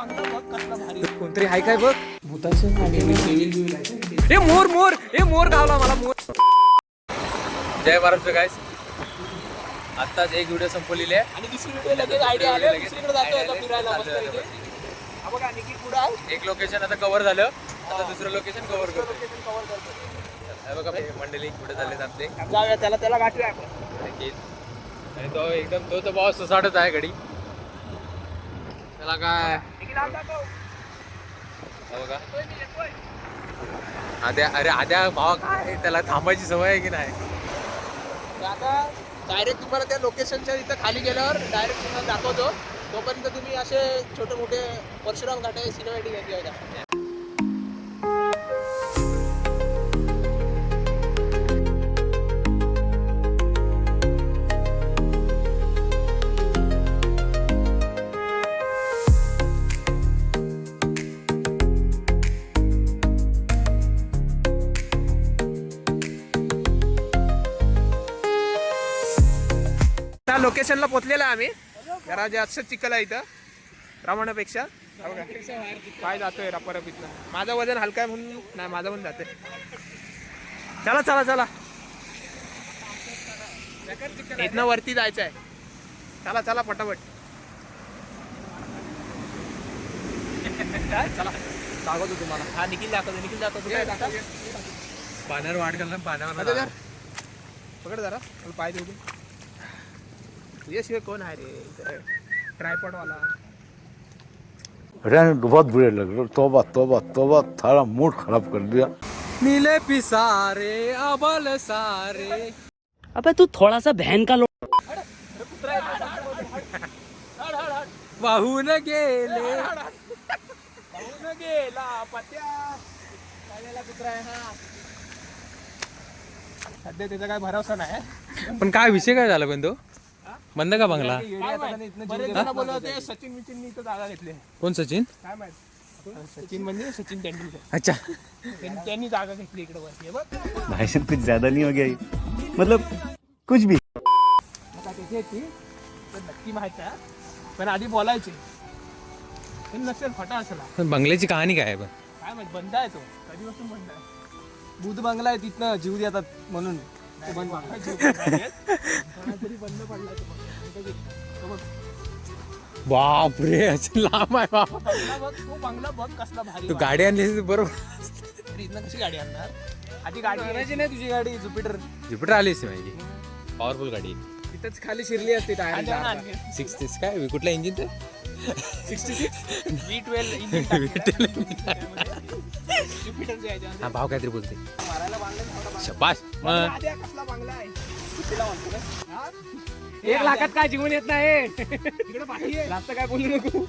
कोणतरी हाय काय बघ? भूताचं मोर मोर ए मोर गावला मला मोर. जय महाराष्ट्र गायस आत्ताच एक व्हिडिओ संपवलेली आहे. आणि दुसरी व्हिडिओ लगेच आयडिया आली दुसरीकडे जातो आता. फिरायला. हा बघा एक लोकेशन आता कव्हर झालं. आता दुसरं लोकेशन कव्हर करतो लोकेशन कव्हर करतो हे बघा हे मंडळी पुढे चालले आपले. जाऊया त्याला त्याला गाठूया आपण. आणि तो एकदम तो तर बॉस सुसाटच आहे घडी त्याला काय? हो आद्या अरे आद्या भावा काय त्याला थांबायची सवय आहे की नाही? आता डायरेक्ट तुम्हाला त्या लोकेशनच्या इथं खाली गेल्यावर डायरेक्ट तुम्हाला दाखवतो. तोपर्यंत तुम्ही असे छोटे मोठे परशुराम घाटे सिनेमॅटिक एन्जॉय करा. लोकेशनला पोहोचलेला आहे आम्ही. जरा जास्त चिखल आहे इथं प्रमाणापेक्षा. पाय जातोय रपरप इथलं माझं वजन हलकं आहे म्हणून नाही माझं पण जाते चला चला चला. इथनं वरती जायचं आहे चला चला पटापट. चला. दाखवतो तुम्हाला. हा निखिल दाखवतो निखिल दाखवतो. काय दाखव? पाण्यावर वाट आता पाण्यावर पकड जरा. पाय देऊ तुझ्याशिवाय कोण आहे रे ट्रायपॉड वाला रहने तो बहुत बुरे लग रहे तोबा तोबा तोबा थारा मूड खराब कर दिया। नीले पिसारे अबल सारे। अबे तू थोड़ा सा बहन का लो। वाहून गेले। पाहून गेला पत्या। चाललेला कुत्रा आहे हा। सध्या त्याचा काय भरोसा नाही. पण काय विषय काय झाला पण तो बंद का बंगला? सचिन विचिन इथं जागा घेतली. कोण सचिन? काय माहीत? सचिन म्हणजे सचिन तेंडुलकर. अच्छा. त्यांनी जागा घेतली इकडे वरती. बघ. भाई साहब कुछ ज्यादा नहीं हो गया? मतलब कुछ भी। नक्की माहीत आहे. पण आधी बोलायचे. पण नसेल फटा असला. पण बंगल्याची कहाणी काय पण काय माहीत बंद आहे तो. कधीपासून बंद आहे? बुध बंगला आहे तिथनं जीव देतात म्हणून. तो बंद तरी बंद पडला बघ, बापरे अच्छा लांब आहे बाप तो बंगला बघ कसला भारी तू. गाडी आणली बरोबर कशी गाडी आणणार? आधी गाडी आणायची नाही तुझी गाडी जुपिटर ज्युपिटर आलीच माझी. पॉवरफुल गाडी. तिथंच खाली शिरली असते आधी टायर. आणा आणखी. सिक्स सिक्स काय? कुठलं इंजिन ते? V12 engine टाकलेलं. Jupiter जे आहे ते. हा भाव काहीतरी बोलते शबाश. मग. आधी कसला बंगला आहे. एक लाखात काय जीवन येत नाही. जास्त काय बोलू नको.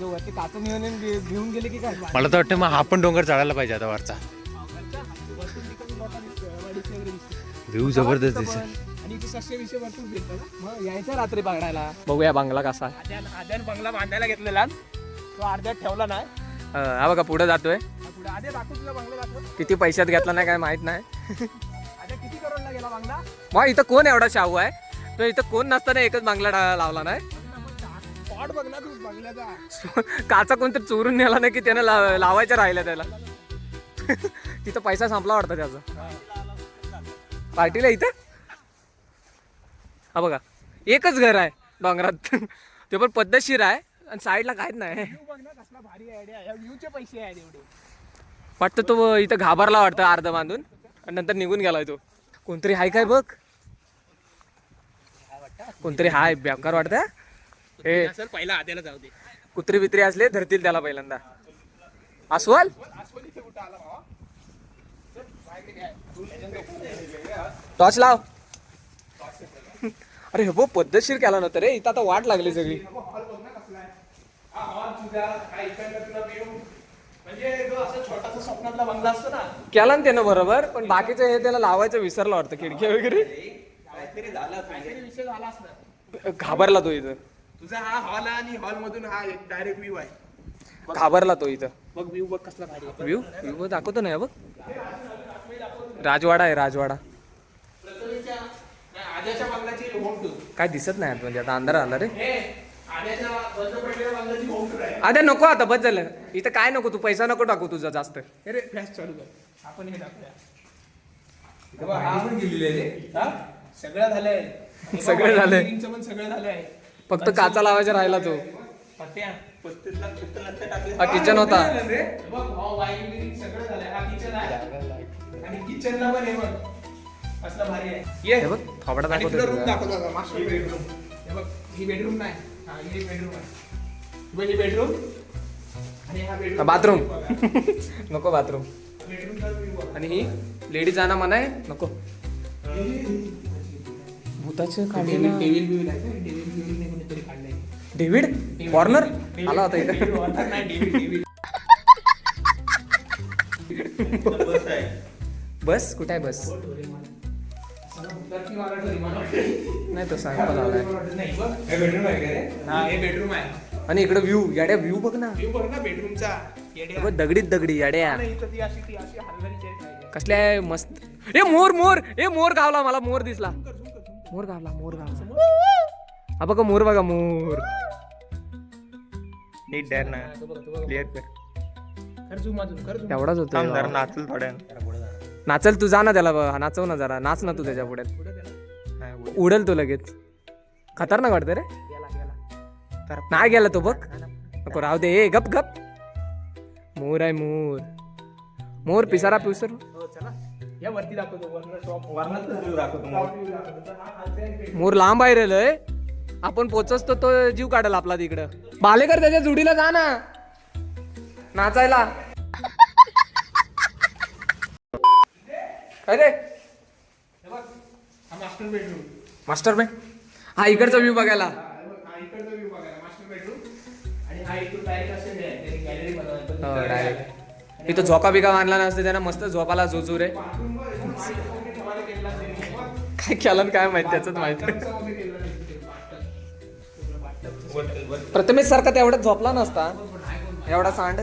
जो वरती काच नियोजन घेऊन गेले की काय? मला तर वाटतं मग हा पण डोंगर चढायला पाहिजे आता वरचा. व्ह्यू जबरदस्त दिसेल यायचं रात्री बघायला बघूया बंगला कसा. आद्यान आद्यान बंगला बांधायला घेतलेला. तो अर्ध्यात ठेवला नाही. हा बघा पुढे जातोय. किती पैशात घेतला नाही काय माहीत नाही. आद्या किती करोडला गेला बंगला? मग इथं कोण एवढा शाहू आहे? तो इथं कोण नसताना एकच बांगला लावला नाही? स्पॉट बघ ना तू बंगल्याचा. काचा कोणतरी चोरून नेला नाही की त्यानं ला- लावायचं राहिलं त्याला? तिथं पैसा संपला वाटतं त्याचा. पार्टीला इथं? हा बघा एकच घर आहे डोंगरात. ते पण पद्धतशीर आहे आणि साईडला काहीच नाही. व्ह्यू बघ ना कसला भारी आयडिया या व्ह्यूचे पैसे आहेत एवढे. वाटतं तो इथं घाबरला वाटतं अर्ध बांधून आणि नंतर निघून गेलाय तो. कोणतरी हाय काय बघ? कोणतरी हाय बेकार वाटतं हे. पहिला आद्याला जाऊ दे. कुत्री बित्री असले धरतील त्याला पहिल्यांदा. अस्वल? टॉर्च लाव. अरे हे पद्धतशीर केला नव्हतं रे इथं आता वाट लागली सगळी. केला ना त्यानं बरोबर पण बाकीचं हे त्याला लावायचं विसरलं वाटतं खिडकी वगैरे. काहीतरी विषय झाला असणार. घाबरला तो इथं. तुझा हा हॉल आणि हॉल मधून हा एक डायरेक्ट व्ह्यू आहे. घाबरला तो इथं. बघ व्ह्यू बघ कसला भारी आहे. व्ह्यू व्ह्यू दाखवतो ना हे बघ. राजवाडा आहे राजवाडा. नाही, आद्याच्या बंगल्याची होम टूर काय दिसत नाही आत म्हणजे आता अंधार आला रे. हे आद्याच्या बंद पडलेल्या बंगल्याची होम टूर आहे. अरे नको आता बस झालं. इथं काय नको तू पैसा नको टाकू तुझा जास्त. हे रे फ्लॅश चालू कर. आपण हे दाखवूया. इथं बघ, हा? सगळं झालंय. सगळं झालंय. पण सगळं झालंय. फक्त काचा लावायचा राहिला तो. हा किचन होता. हे बघ वायरिंग बिरिंग सगळं झालंय. हा किचन आहे. आणि किचनला पण हे बघ. असलं भारी आहे. ये. हे बघ थोबडा आणि तुला रूम दाखवतो दाखवतो मास्टर बेडरूम हे बघ ही बेडरूम नाही. हा ही बेडरूम आहे. बघ ही बेडरूम आणि हा बेडरूम बाथरूम नको बाथरूम. आणि ही लेडीज जाणं म्हणाय नको. भूताचे डेव्हिड डेव्हिड व्यू आहे. डेव्हिड व्यू ने कोणीतरी काढलंय. डेव्हिड? वॉर्नर? आला होता इथे. बस कुठे आहे बस? नाही तो सॅम्पल आलाय नाही बघ हे बेडरूम आहे का रे? हा. हे बेडरूम आहे. आणि इकडे व्ह्यू याड्या व्ह्यू बघ ना. व्ह्यू बघ ना बेडरूमचा येड्या. बघ, दगडीत दगडी याड्या. नाही, इथं ती अशी ती अशी हलणारी chair पाहिजे. कसल्या आहे? मस्त. ए मोर मोर. ए मोर गावला मला मोर दिसला. मोर गावला मोर गावला हा बघा मोर बघा मोर. नीट द्या ना. क्लिअर कर. कर zoom अजून, कर zoom. एवढाच थांब होतो जरा नाचल थोड्या. नाचल तू जा ना त्याला नाचव ना जरा. नाच ना तू त्याच्या पुढे. उडेल. तो लगेच. खतरनाक वाटतं रे. गेला, गेला. तर नाही गेला तो बघ. नको राहू दे. ए गप गप. मोर आहे मोर. मोर पिसारा पिसर हो, चला. या वरती दाखवतो view दाखवतो. मोर लांब आहे रे लय. आपण पोचतो तो जीव काढेल आपला तिकडं. बालेकर त्याच्या जुडीला जा ना. नाचायला. काय रे? हे बघ, हा मास्टर बेडरूम मास्टर बे हा इकडचा व्ह्यू बघायला. हा इकडचा व्ह्यू बघा मास्टर बेडरूम आणि हा इथून डायरेक्ट असे गॅलरी बनवायची. हो. इथं झोका बिका बांधला नसते त्यानं मस्त झोपाला जोजू आहे. काय केलं काय माहिती त्याच माहिती. प्रथमेश सारखा तेवढ्यात झोपला नसता. एवढा सांड.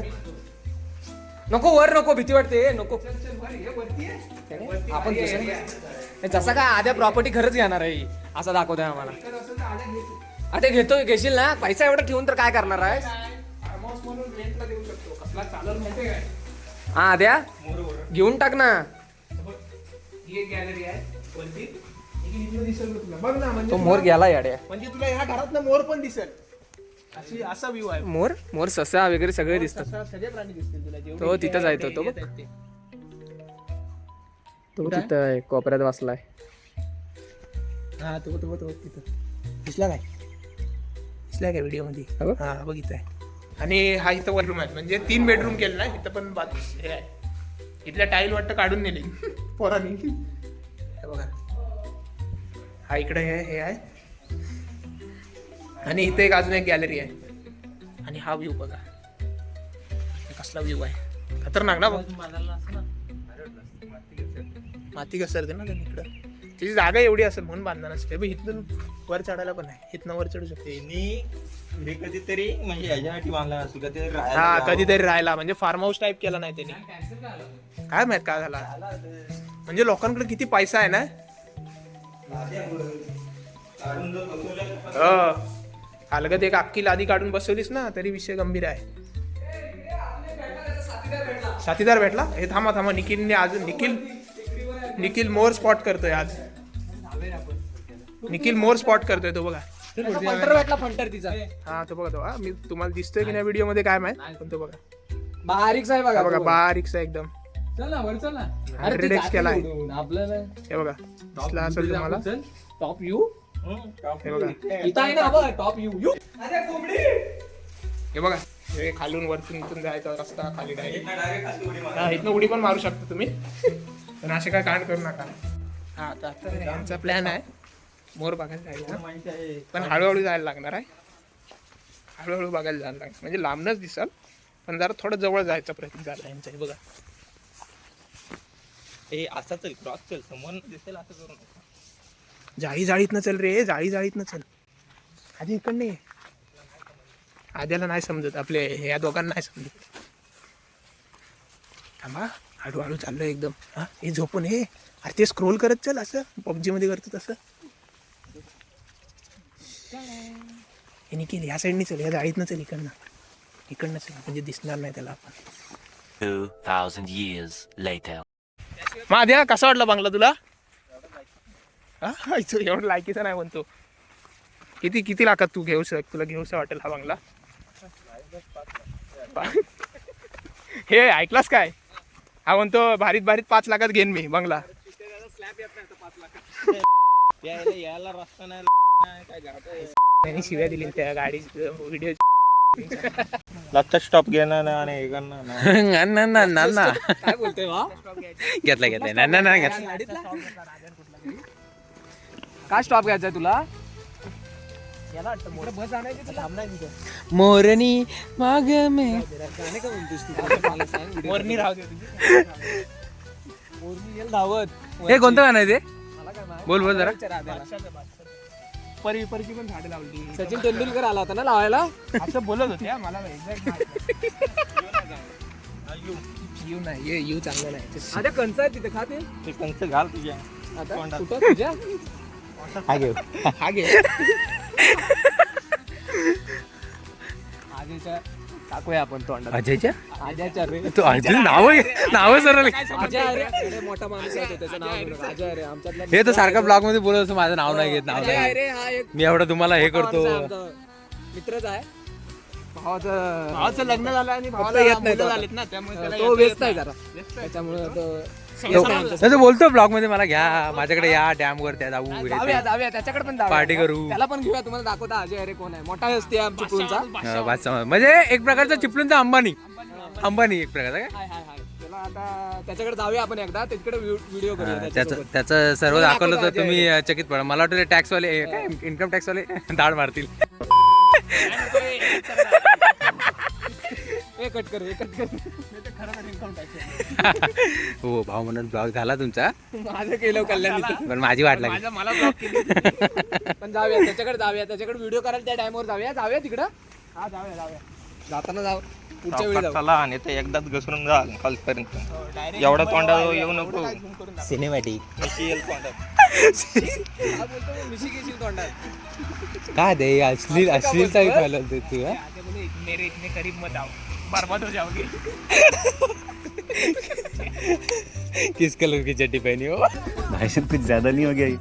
नको वर नको भीती वाटते. नको. आपण दुसरं जसा काय आद्या प्रॉपर्टी खरंच घेणार आहे असं दाखवतोय आम्हाला. आता घेतो घेशील ना? पैसा एवढा ठेवून तर काय करणार आहे हा आद्या घेऊन टाक ना. गॅलरी आहे दिसेल तुला बघ ना म्हणजे तो मोर गेला याड्या. म्हणजे तुला ह्या घरात मोर पण दिसेल. अशी असा व्ह्यू आहे. मोर? मोर ससा वगैरे सगळे दिसतात. सगळे प्राणी दिसतील तुला. जेवढे तो तिथं जायतो, ते तो एरियात बघ. ते. तो तिथं आहे कोपऱ्यात बसलाय. हा तो तो तो तिथं. दिसला काय? दिसला काय व्हिडिओमध्ये? हा बघ. हा बघितलाय. आणि हा इथं वररूम आहे. म्हणजे तीन बेडरूम केलं ना इथं पण बाथ हे आहे. इथल्या टाईल वाटतं काढून नेली. पोरांनी. हे बघा. हा इकडे हे हे आहे. आणि इथे एक अजून एक गॅलरी आहे. आणि हा व्ह्यू बघा. कसला व्ह्यू आहे. खतरनाक ना बघ. माती घसरते ना त्याने इकडं. त्याची जागा एवढी असेल म्हणून बांधणार बघ इथून वर चढायला पण आहे इथनं वर चढू शकते. त्यांनी हे कधीतरी म्हणजे याच्यासाठी बांधला असेल का? ते राहायला हा. कधीतरी राहिला म्हणजे फार्म हाऊस टाईप केला नाही त्यांनी. काय माहीत काय झाला? म्हणजे लोकांकडे किती पैसा आहे ना? हो. अलगत एक अख्खी लादी काढून बसवलीस ना तरी विषय गंभीर आहे. साथीदार भेटला. हे थांबा थांबा. निखिलने अजून निखिल निखिल मोर स्पॉट करतोय आज. निखिल मोर स्पॉट करतोय तो बघा. फंटर तिचा. हा तो बघा तो. हा मी तुम्हाला दिसतोय की नाही व्हिडिओमध्ये काय माहीत पण तो बघा. बारीक आहे हा बघा बघा. बारीकसा एकदम. चल ना वर चल ना. 100x केलाय. आपल्याला हे बघा दिसला असेल तुम्हाला. टॉप यू हं, हे बघा. इथं आहे ना बघ टॉप यू यू हे बघा हे खालून वरतून इथून जायचा रस्ता खाली डायरेक्ट. हा इथनं उडी पण मारू शकता तुम्ही. पण असे काय कांड करू नका. हा आता यांचा प्लॅन आहे. मोर बघायला जायचा. माहिती आहे. पण हळूहळू जायला लागणार आहे. हळूहळू बघायला जायला लागणार. म्हणजे लांबनच दिसल पण जरा थोडं जवळ जायचा प्रयत्न झाला यांचा हे बघा. हे असा चल क्रॉस चल समोर दिसेल असं करू नका. जाळी जाळीतनं चल रे जाळी जाळीतनं चल. आधी इकडनं ये. आद्याला नाही समजत आपले हे या दोघांना नाही समजत. थांबा. हळूहळू चाललो एकदम. हा हे झोपून हे अरे ते स्क्रोल करत चल असं. पबजी मध्ये करतो तसं. हे निखिल ह्या साईडनी चल ह्या जाळीतनं चल इकडनं. इकडनंच म्हणजे दिसणार नाही त्याला आपण. 2,000 years later. माझ्या कसा वाटला बंगला तुला? हा, एवढं लायकीचा नाही म्हणतो. किती किती लाखात तू घेऊ शक तुला घेऊसा वाटेल हा बंगला? हे ऐकलास काय? हा म्हणतो भारीत भारीत पाच लाखात घेईन मी बंगला. त्यांनी शिव्या दिली त्या गाडी व्हिडिओ लगता स्टॉप घेणार नाही आणि हे करणार. ना ना ना ना काय बोलतोय घेतला घेतला. ना ना ना घेतला. काय स्टॉप घ्यायचा तुला? मोरनी माग मे. वरनी राहू दे धावत. हे कोणतं गाणं आहे ते? बोल बोल जरा. परी परीची पण झाडे लावली सचिन तेंडुलकर आला होता ना लावायला? असं बोलत होते मला नाही. ये यू चांगलं नाही. अरे कंच आहे तिथे खाते ते कंच घाल तुझ्या. आता तुझ्या? हा घेऊ हा घे. आजच्या टाकूया आपण तोंडात. अजयच्या आज्याच्या रे. तू अजय नाव नाव सर अजय अरे अरे मोठा माणूस आहे तो, त्याचं नाव घेऊ नका. अजय अरे आमच्यातला हे तर सारखा ब्लॉगमध्ये बोलत असतो माझं नाव नाही घेत नाव अजय नाही अरे हा एक घेत. मी एवढं तुम्हाला हे करतो माणूस आहे आमचा. मित्रच आहे. भावाचं भावाचं लग्न झालं आणि भावाला येत नाही मुलं तो झालीत ना त्यामुळे त्याला तो येता व्यस्त आहे नाही. जरा. त्याच्यामुळे तो तो तो बोलतो ब्लॉगमध्ये मला घ्या माझ्याकडे या डॅम वर त्या जाऊ हे जाऊया. जाऊया त्याच्याकडे पण जाऊया. पार्टी करू. त्याला पण घेऊया तुम्हाला दाखवता अजय अरे कोण आहे मोठा असते आमची हा, समज. म्हणजे एक प्रकारचा चिपळूणचा अंबानी अंबानी एक प्रकारचा काय हाय हाय हाय त्याला आता त्याच्याकडे जाऊया आपण एकदा तिकडे व्हिडिओ करूया हा, त्याचं त्याच्यासोबत. त्याचं सर्व दाखवलं तर दाखवतो तुम्ही अं, चकित पडा मला वाटतं टॅक्स वाले हे काय इन्कम टॅक्स वाले दाढ मारतील ए कट कर ए कट कर. हो भाऊ म्हणून ब्लॉग झाला तुमचा. माझं केलं कल्याण पण माझी वाट लागली. माझं मला block केली. पण जाऊया त्याच्याकडे जाऊया त्याच्याकडे व्हिडिओ करायला त्या टाइमवर जाऊया. जाऊया तिकडं. हा जाऊया जाऊया. जाताना जाऊ. पुढच्या वेळी जाऊ. चला आणि ते एकदाच घसरून जा खालपर्यंत एवढा तोंडावर येऊ नको. सिनेमॅटिक तोंडात हा बोलतो मी, मिशी घेशील तोंडात काय दे अश्लील हा? मेरे इतने करीब मत आओ. बर्बाद हो जाओगी। किस कलर की चड्डी पहनी हो? भाई साहब कुछ ज़्यादा नहीं हो गया ये?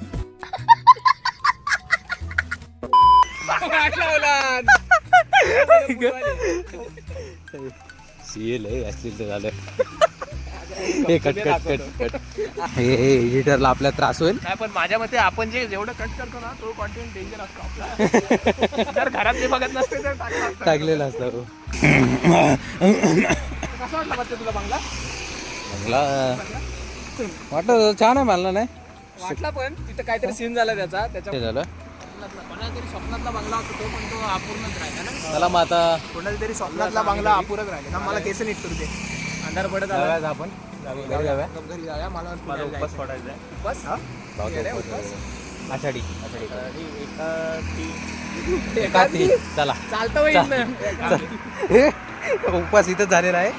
सीएल है झालं हे कट कट कट कट हे एडिटरला आपला त्रास होईल. नाही पण माझ्या मते आपण जे जेवढं कट करतो ना तो कॉन्टेंट डेंजर असतो आपला. जर घरात ते बघत नसते तर टाकलं असतं. टाकलेला असतो कसं वाटलं बघते तुला बंगला? बंगला वाटत छान आहे मला नाही. वाटला पण तिथं काहीतरी सीन झाला त्याचा त्याच्या झालं. कोणाला तरी स्वप्नातला बंगला होता तो पण तो अपूर्णच राहिला ना. चला मग आता कोणाला तरी स्वप्नातला बंगला अपूर्णच राहिला. ना मला केस नीट करू दे. अंधार पडत आला. आपण. घरी जाऊया? मग घरी जाऊया मला माझा उपवास सोडायचा आहे. बस. आषाढी. आणि एका ती एका ती चला. चालतं होईल ना उपवास इथं झालेला आहे.